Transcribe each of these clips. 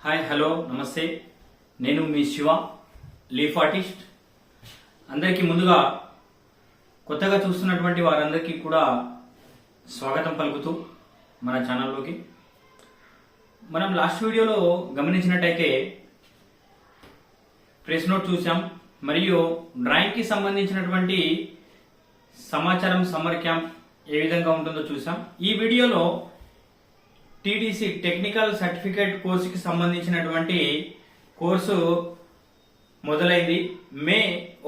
Hi hello నమస్తే. నేను మీ Shiva leaf artist. అందరికీ ముందుగా కొత్తగా చూస్తున్నటువంటి వారందరికీ కూడా స్వాగతం పలుకుతూ మన ఛానల్లోకి మనం లాస్ట్ వీడియోలో గమనించినట్టయితే ప్రెస్ నోట్ చూసాం మరియు డ్రాయింగ్కి సంబంధించినటువంటి సమాచారం సమ్మర్ క్యాంప్ ఏ విధంగా ఉంటుందో చూసాం ఈ వీడియోలో టీడీసీ టెక్నికల్ సర్టిఫికేట్ కోర్సుకి సంబంధించినటువంటి కోర్సు మొదలైంది. మే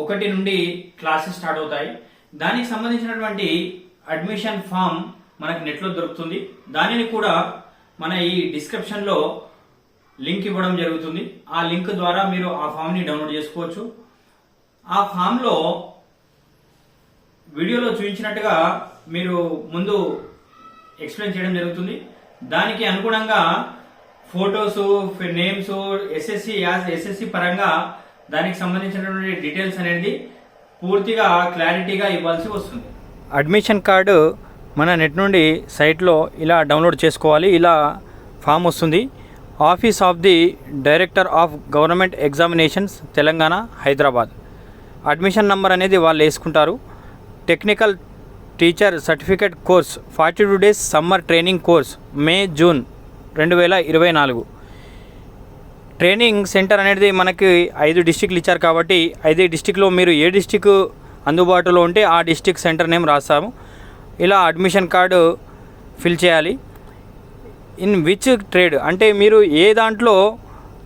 ఒకటి నుండి క్లాసెస్ స్టార్ట్ అవుతాయి. దానికి సంబంధించినటువంటి అడ్మిషన్ ఫామ్ మనకు నెట్లో దొరుకుతుంది. దానిని కూడా మన ఈ డిస్క్రిప్షన్లో లింక్ ఇవ్వడం జరుగుతుంది. ఆ లింక్ ద్వారా మీరు ఆ ఫామ్ని డౌన్లోడ్ చేసుకోవచ్చు. ఆ ఫామ్లో వీడియోలో చూపించినట్టుగా మీరు ముందు ఎక్స్ప్లెయిన్ చేయడం జరుగుతుంది. దానికి అనుగుణంగా photos names SSC as SSC పరంగా దానికి సంబంధించినటువంటి డీటెయిల్స్ అనేది పూర్తిగా క్లారిటీగా ఇవ్వాల్సి వస్తుంది. అడ్మిషన్ కార్డు మన నెట్ నుండి సైట్లో ఇలా డౌన్లోడ్ చేసుకోవాలి. ఇలా ఫామ్ వస్తుంది. Office of the director of government examinations Telangana Hyderabad. Admission number అనేది వాళ్ళు వేసుకుంటారు. Technical teacher certificate course forty two days summer training course May June రెండు వేల ఇరవై నాలుగు. ట్రైనింగ్ సెంటర్ అనేది మనకి ఐదు డిస్టిక్లు ఇచ్చారు కాబట్టి ఐదు డిస్టిక్లో మీరు ఏ డిస్టిక్ అందుబాటులో ఉంటే ఆ డిస్టిక్ సెంటర్ నేమ్ రాస్తాము. ఇలా అడ్మిషన్ కార్డు ఫిల్ చేయాలి. ఇన్ విచ్ ట్రేడ్ అంటే మీరు ఏ దాంట్లో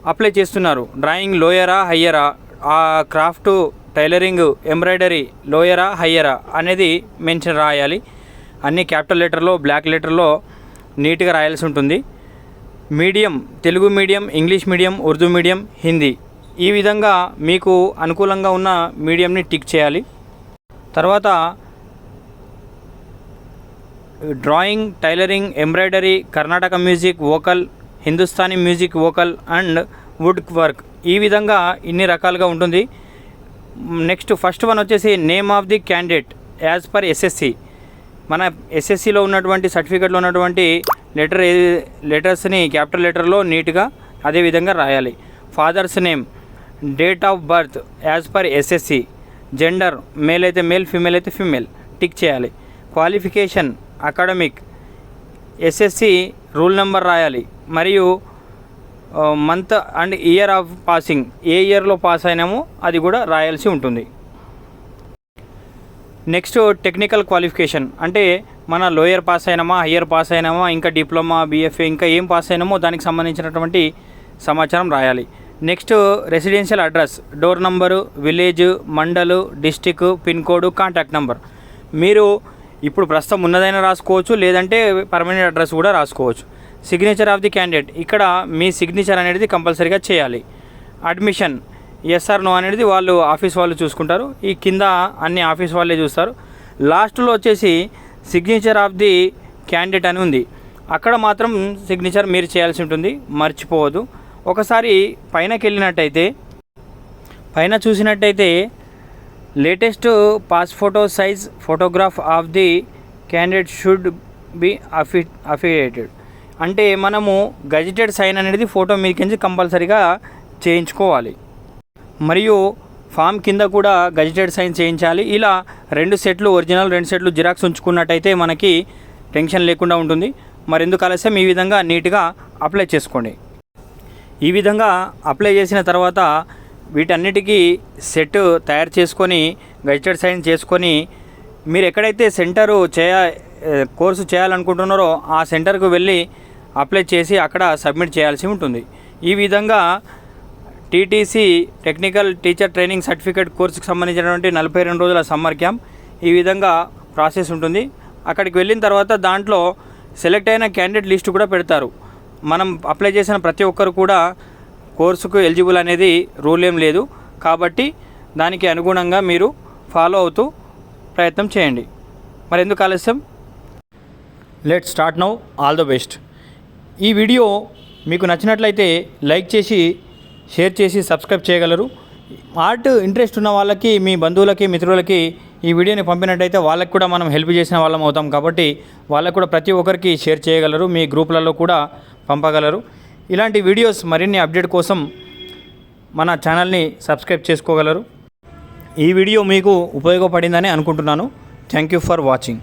అప్లై చేస్తున్నారు? డ్రాయింగ్ లోయరా హయ్యరా ఆ? క్రాఫ్ట్ టైలరింగ్ ఎంబ్రాయిడరీ లోయరా హయ్యరా అనేది మెన్షన్ రాయాలి. అన్ని క్యాపిటల్ లెటర్లో బ్లాక్ లెటర్లో నీట్గా రాయాల్సి ఉంటుంది. Medium Telugu medium English medium Urdu medium Hindi ఈ విధంగా మీకు అనుకూలంగా ఉన్న మీడియంని టిక్ చేయాలి. తర్వాత drawing tailoring embroidery Karnataka music vocal Hindustani music vocal and wood work. ఈ విధంగా ఇన్ని రకాలుగా ఉంటుంది. నెక్స్ట్ ఫస్ట్ వన్ వచ్చేసి name of the candidate as per SSC. మన ఎస్ఎస్సిలో ఉన్నటువంటి సర్టిఫికెట్లో ఉన్నటువంటి లెటర్ ఏ లెటర్స్ని క్యాపిటల్ లెటర్లో నీట్గా అదే విధంగా రాయాలి. Father's name date of birth as per SSC. Gender male అయితే మేల్ ఫీమేల్ అయితే ఫీమేల్. టిక్ చేయాలి. Qualification academic SSC roll number రాయాలి. మరియు month and year of passing ఏ ఇయర్లో పాస్ అయినామో అది కూడా రాయాల్సి ఉంటుంది. Next technical qualification. అంటే మన లోయర్ పాస్ అయినామా హయ్యర్ పాస్ అయినామా ఇంకా డిప్లొమా బీఎఫ్ఏ ఇంకా ఏం పాస్ అయినామో దానికి సంబంధించినటువంటి సమాచారం రాయాలి. Next residential address door number village mandal district pin code contact number. మీరు ఇప్పుడు ప్రస్తుతం ఉన్నదైనా రాసుకోవచ్చు లేదంటే పర్మనెంట్ అడ్రస్ కూడా రాసుకోవచ్చు. సిగ్నేచర్ ఆఫ్ ది క్యాండిడేట్ ఇక్కడ మీ సిగ్నేచర్ అనేది కంపల్సరీగా చేయాలి. అడ్మిషన్ ఎస్ఆర్ నో అనేది వాళ్ళు ఆఫీస్ వాళ్ళు చూసుకుంటారు. ఈ కింద అన్ని ఆఫీస్ వాళ్ళే చూస్తారు. లాస్ట్లో వచ్చేసి సిగ్నేచర్ ఆఫ్ ది క్యాండిడేట్ అని ఉంది. అక్కడ మాత్రం సిగ్నేచర్ మీరు చేయాల్సి ఉంటుంది. మర్చిపోవద్దు. ఒకసారి పైనకి వెళ్ళినట్టయితే పైన చూసినట్టయితే latest pass photo size photograph of the candidate should be అఫి affiliated అంటే మనము గజిటెడ్ సైన్ అనేది ఫోటో మీదకించి కంపల్సరీగా చేయించుకోవాలి. మరియు ఫామ్ కింద కూడా గజిటెడ్ సైన్ చేయించాలి. ఇలా రెండు సెట్లు ఒరిజినల్ రెండు సెట్లు జిరాక్స్ ఉంచుకున్నట్టయితే మనకి టెన్షన్ లేకుండా ఉంటుంది. మరెందుకు ఆలస్యం? ఈ విధంగా నీట్గా అప్లై చేసుకోండి. ఈ విధంగా అప్లై చేసిన తర్వాత వీటన్నిటికీ సెట్ తయారు చేసుకొని గజిటెడ్ సైన్ చేసుకొని మీరు ఎక్కడైతే సెంటరు చేయ కోర్సు చేయాలనుకుంటున్నారో ఆ సెంటర్కు వెళ్ళి అప్లై చేసి అక్కడ సబ్మిట్ చేయాల్సి ఉంటుంది. ఈ విధంగా TTC technical teacher training certificate కోర్సుకు సంబంధించినటువంటి నలభై రెండు రోజుల సమ్మర్ క్యాంప్ ఈ విధంగా ప్రాసెస్ ఉంటుంది. అక్కడికి వెళ్ళిన తర్వాత దాంట్లో సెలెక్ట్ అయిన క్యాండిడేట్ లిస్టు కూడా పెడతారు. మనం అప్లై చేసిన ప్రతి ఒక్కరు కూడా కోర్సుకు ఎలిజిబుల్ అనేది రూల్ ఏం లేదు. కాబట్టి దానికి అనుగుణంగా మీరు ఫాలో అవుతూ ప్రయత్నం చేయండి. మరి ఎందుకు ఆలస్యం? Let start now all the best ఈ వీడియో మీకు నచ్చినట్లయితే లైక్ చేసి షేర్ చేసి సబ్స్క్రైబ్ చేయగలరు. ఆర్ట్ ఇంట్రెస్ట్ ఉన్న వాళ్ళకి మీ బంధువులకి మిత్రులకి ఈ వీడియోని పంపినట్టయితే వాళ్ళకి కూడా మనం హెల్ప్ చేసిన వాళ్ళం అవుతాం. కాబట్టి వాళ్ళకు కూడా ప్రతి ఒక్కరికి షేర్ చేయగలరు. మీ గ్రూపులలో కూడా పంపగలరు. ఇలాంటి వీడియోస్ మరిన్ని అప్డేట్ కోసం మన ఛానల్ని సబ్స్క్రైబ్ చేసుకోగలరు. ఈ వీడియో మీకు ఉపయోగపడిందని అనుకుంటున్నాను. Thank you for watching